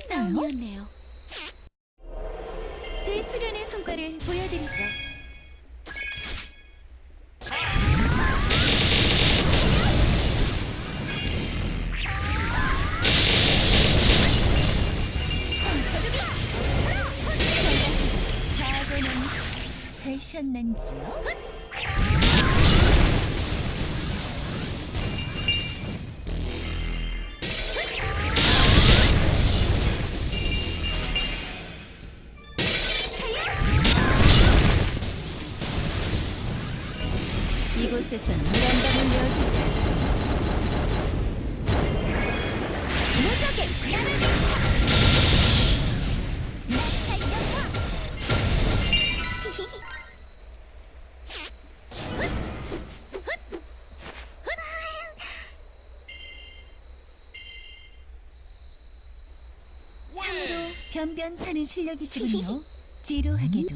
싸움이었네요. 제 수련의 성과를 보여드리죠. 각오는 되셨는지요? 이곳에선 물한방울 내어주지 않습니다. 무적의 나를 비춰! 살려봐! 참으로 변변찮은 실력이시군요. 지루하게도